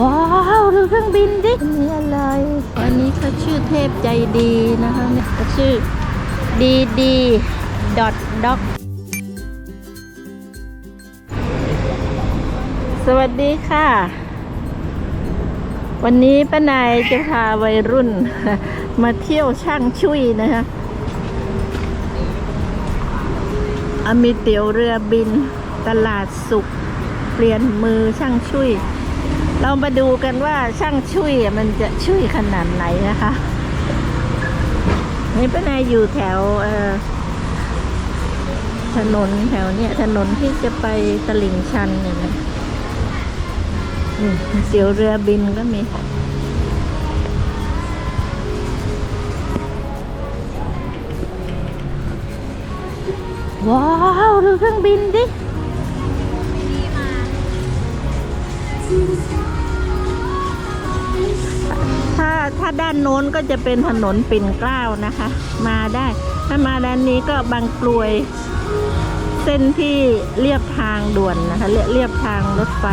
ว้าวดูเครื่องบินดินี่อะไร อันนี้เขาชื่อเทพใจดีนะคะเนี่ยเขาชื่อดีดีดอทด็อกสวัสดีค่ะ วันนี้ป้านายจะพาวัยรุ่น มาเที่ยวช่างชุยนะคะอามีเตี๋ยวเรือบิน ตลาดสุข เปลี่ยนมือช่างชุย เรามาดูกันว่าช่างชุยมันจะชุยขนาดไหนนะคะนี่ป้านายอยู่แถวถนนแถวเนี้ยถนนที่จะไปตลิ่งชันเนี่ยนะเสียวเรือบินก็มีว้าวดูเครื่องบินดิ ถ้าด้านโน้นก็จะเป็นถนนปิ่นเกล้านะคะ มาได้ ถ้ามาด้านนี้ก็บางกลวย เส้นที่เรียบทางด่วนนะคะเรียเรียบทางรถไฟ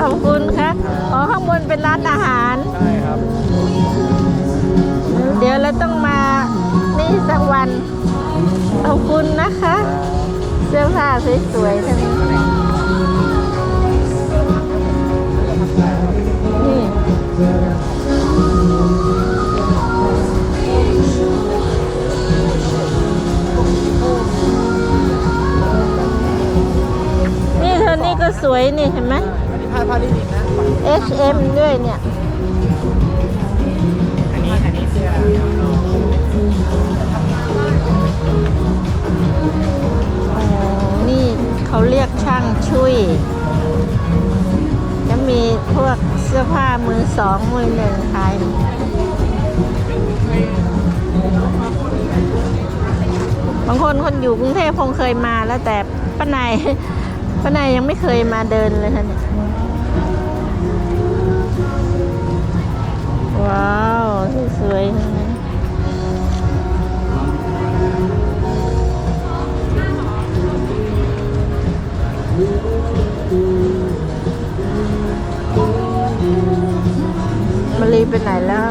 ขอบคุณครับอ๋อข้างบนเป็นร้านอาหาร ใช่ครับ เดี๋ยวเราต้องมานี่สักวันขอบคุณนะคะ เสื้อผ้าสวยๆทั้งนี้นี่นี่เธอนี่ก็สวยนี่เห็นไหม อันนี้ผ้าลินินนะ H&M ด้วยเนี่ย อันนี้อันนี้เสื้ออ๋อนี่เขาเรียกช่างชุยจะมีพวกเสื้อผ้ามือสองมือหนึ่งขายบางคนคนอยู่กรุงเทพคงเคยมาแล้วแต่ป้านายป้านายยังไม่เคยมาเดินเลยท่านเนี่ย ว้าว สวยมารีไปไหนแล้ว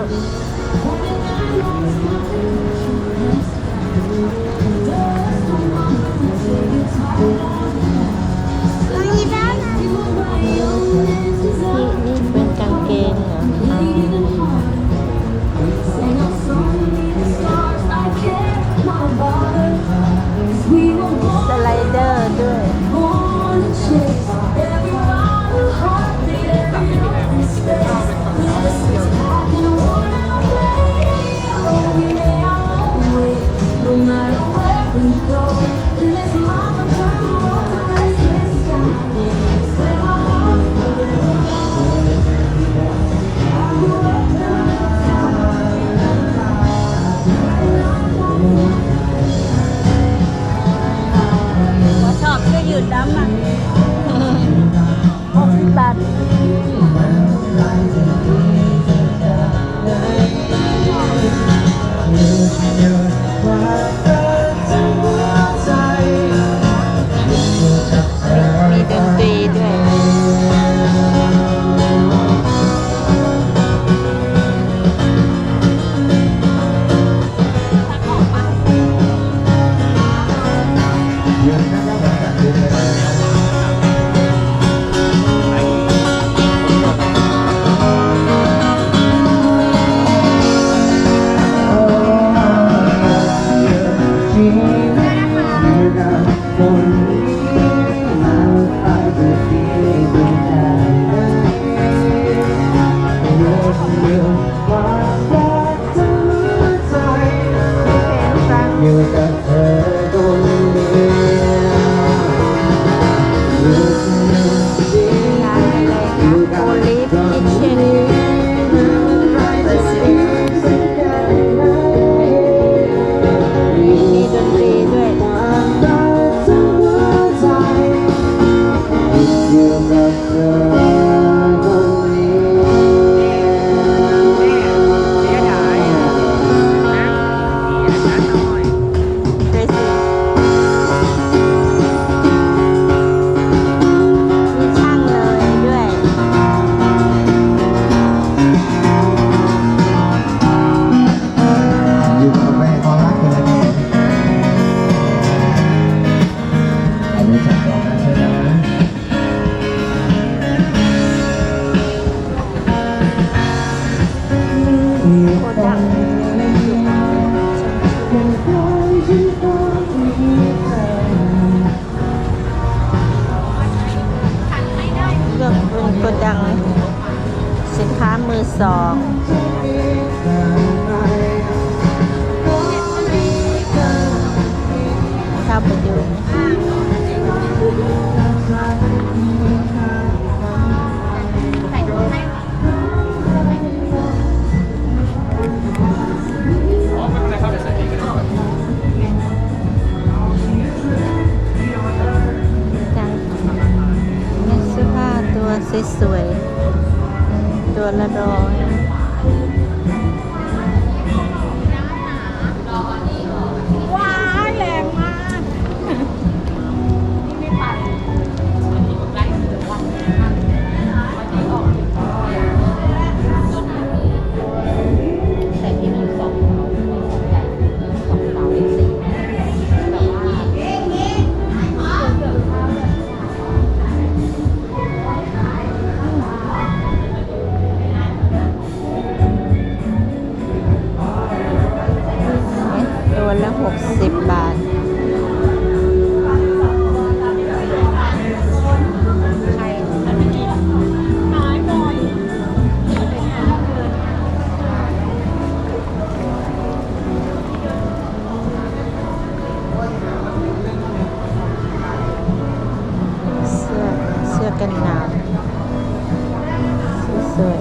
สวย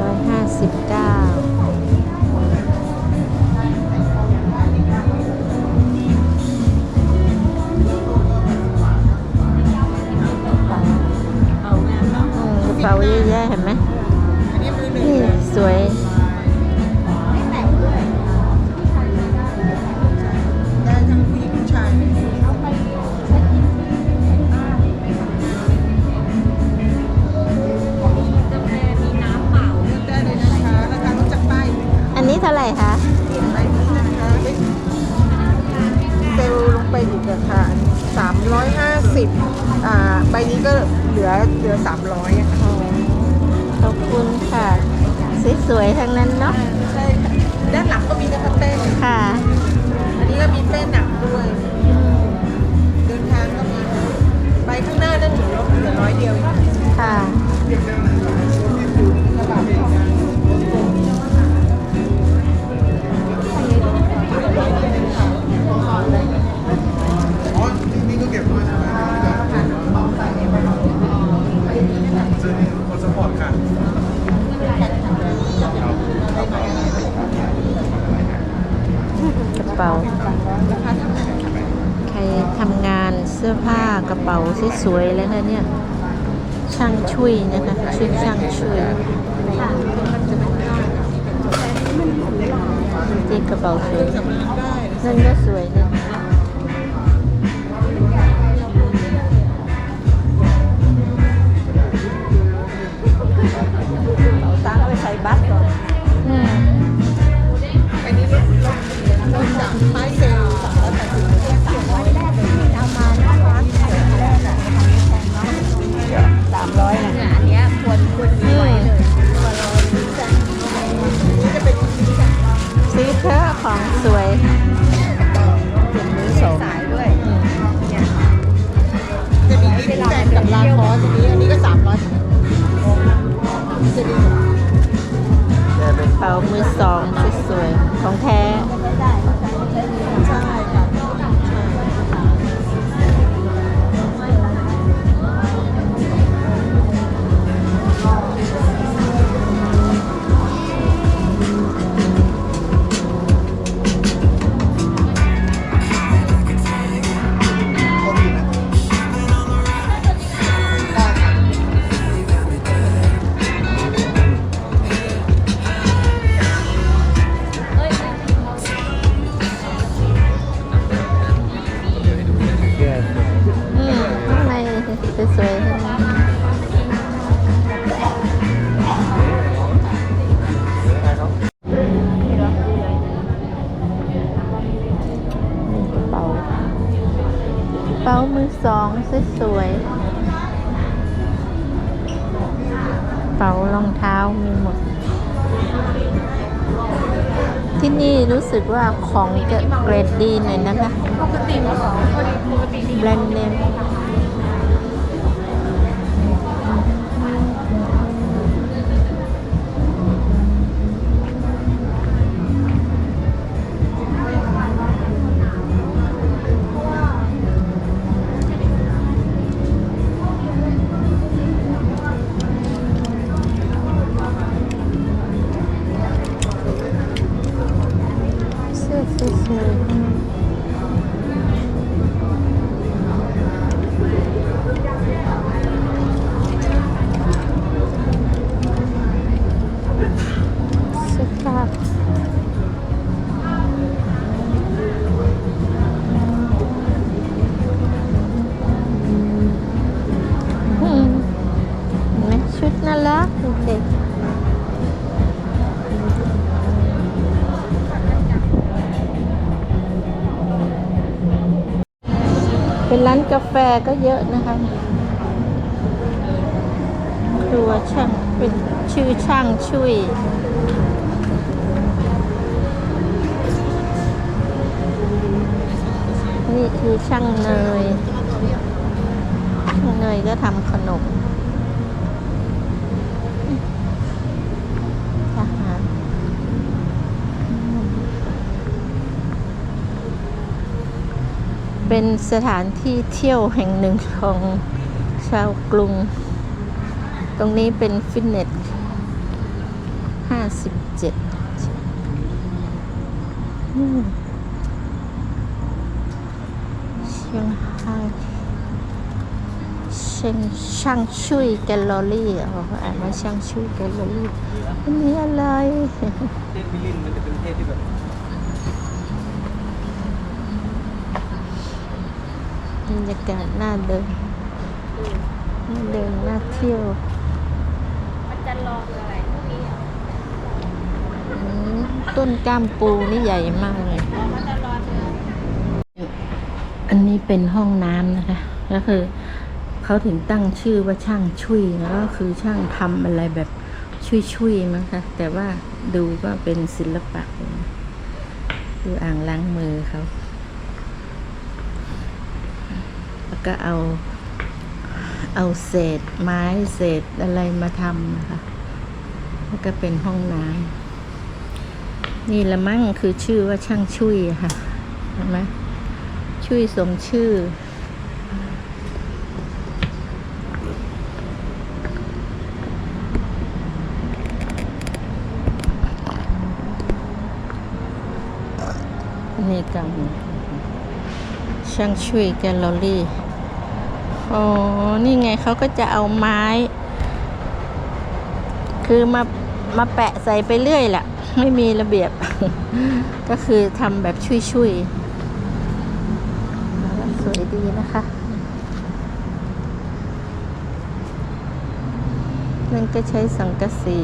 ร้อยห้าสิบเก้า ลงไปอีกอะค่ะ350อ่าใบนี้ก็เหลือเหลือ300อะค่ะขอบคุณค่ะ สวยๆทั้งนั้นเนาะใช่ค่ะด้านหลังก็มีนะคะเป้นค่ะ อันนี้ก็มีเป้นหนักด้วยเดินทางก็มีใบข้างหน้านั่นเหลือเหลือร้อยเดียวเองค่ะกระบะอ๋อนี่นี่ ก็เก็บด้วยใช่ไหมซื้อนี่คนสปอร์ตค่ะกระเป๋าใครทำงานเสื้อผ้ากระเป๋าสวยๆแล้วนะเนี่ย ช่างช่วยนะคะชื่อช่างช่วยที่กระเป๋าสวยนั่นก็สวยนะ ลดจากป้ายเซลล์ เป๋ามือสองสวยๆกระเป๋ารองเท้ามีหมด ที่นี่รู้สึกว่าของจะเกรดดีหน่อยนะคะ ปกติมันปกติดีแบรนด์เนม to เป็นร้านกาแฟก็เยอะนะคะครัวช่าง เป็นชื่อช่างช่วยนี่คือช่างเนยช่างเนยก็ทำขนมอาหาร เป็นสถานที่เที่ยวแห่งหนึ่งของชาวกรุง ตรงนี้เป็นฟิตเนส 57เชียงไฮ้เชียงช่างชุยแกลลอรี่อ๋ออ่านว่าช่างชุยแกลลอรี่อันนี้อะไรเทศมิลินมันจะเป็นเทศที่แบบ บรรยากาศน่าเดินน่าเดินน่าเที่ยวมันจะรออะไรพวกนี้ต้นกล้ามปูนี่ใหญ่มากเลยอันนี้เป็นห้องน้ำนะคะ ก็คือเขาถึงตั้งชื่อว่าช่างชุยแล้วก็คือช่างทำอะไรแบบชุยๆมั้งคะแต่ว่าดูก็เป็นศิลปะดูอ่างล้างมือเขา แล้ว ก็เอา เอาเศษไม้เศษอะไรมาทำนะคะ แล้วก็เป็นห้องน้ำนี่ละมั่งคือชื่อว่าช่างชุยค่ะเห็นไหมช่วยสมชื่อนี่กันช่างช่วยแกลเลอรี่ อ๋อ นี่ไงเขาก็จะเอาไม้ คือมามาแปะใส่ไปเรื่อยแหละ ไม่มีระเบียบ ก็คือทำแบบช่วยๆสวยดีนะคะนั่นก็ใช้สังกะสี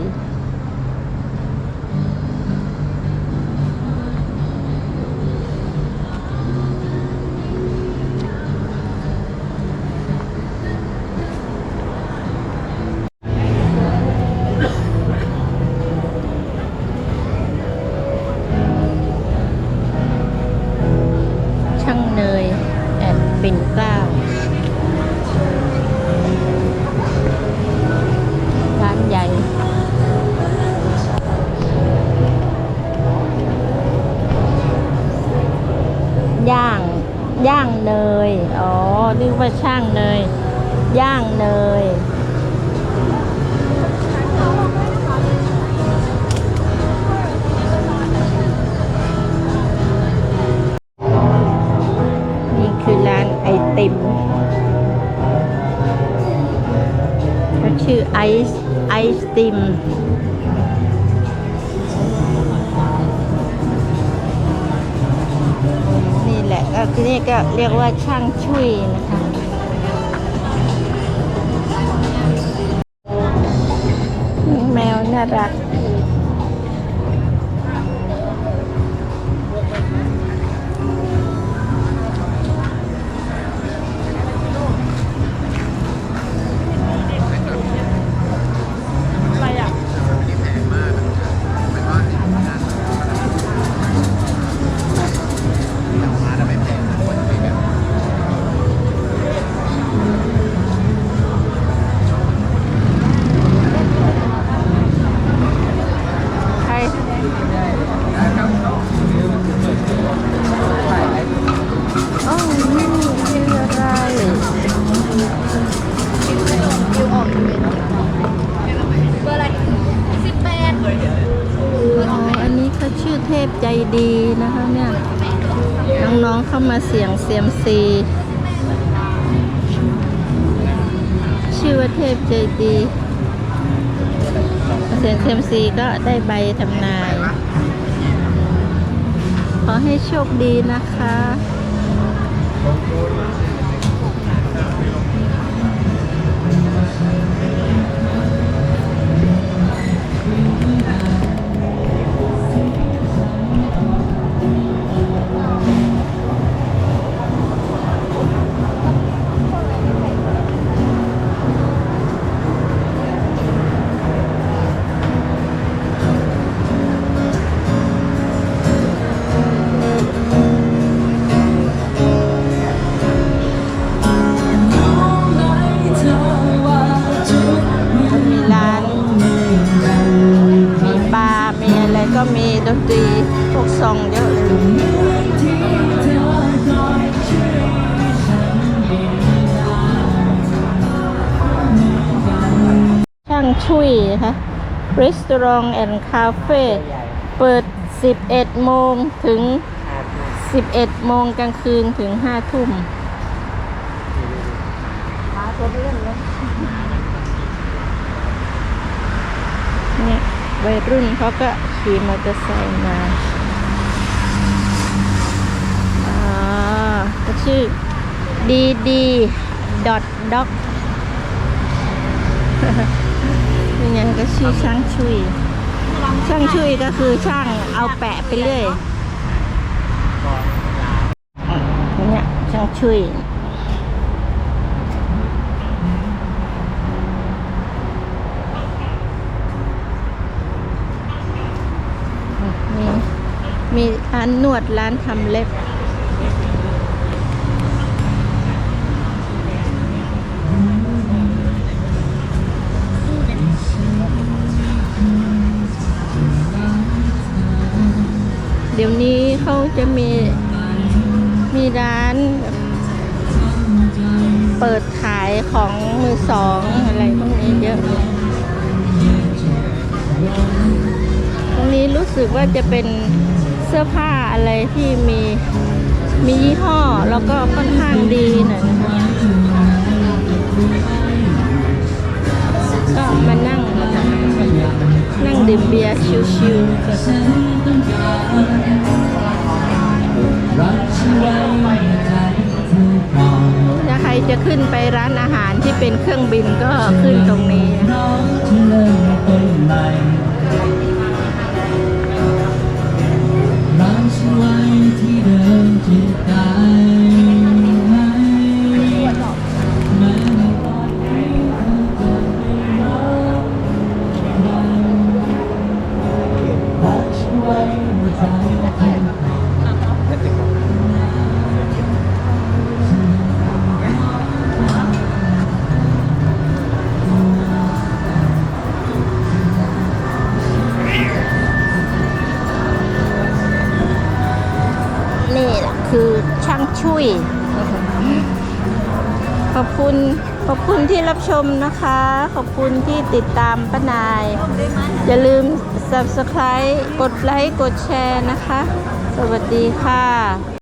ซ์ไอซ์ติมนี่แหละก็นี่ก็เรียกว่าช่างช่วยนะคะแมวน่ารัก ดีนะคะเนี่ยน้องๆเข้ามาเสี่ยงเซียมซีชื่อว่าเทพใจดีเสียงเซียมซีก็ได้ใบทำนาย ขอให้โชคดีนะคะ Restaurant and Cafe เปิด 11 โมงถึง 11 โมงกลางคืนถึง 5 ทุ่มเนี่ยวัยรุ่นเขาก็ขี่มอเตอร์ไซค์มาอ่าก็ชื่อ dd dot doc นี่ไงก็ ก็ชื่อช่างชุย ช่างชุยก็คือช่างเอาแปะไปเรื่อยเนี่ยช่างชุยมีมีร้านนวดร้านทำเล็บ เดี๋ยวนี้เขาจะมีมีร้าน เปิดขายของมือสองอะไรพวกนี้เยอะตรงนี้รู้สึกว่าจะเป็นเสื้อผ้าอะไรที่มีมียี่ห้อ แล้วก็ค่อนข้างดีหน่อยนะคะ นั่งดื่มเบียร์ชิวๆถ้าใครจะขึ้นไปร้านอาหารที่เป็นเครื่องบินก็ขึ้นตรงนี้ ที่รับชมนะคะ ขอบคุณที่ติดตามป้านาย อย่าลืม subscribe กดไลค์ กดแชร์นะคะ สวัสดีค่ะ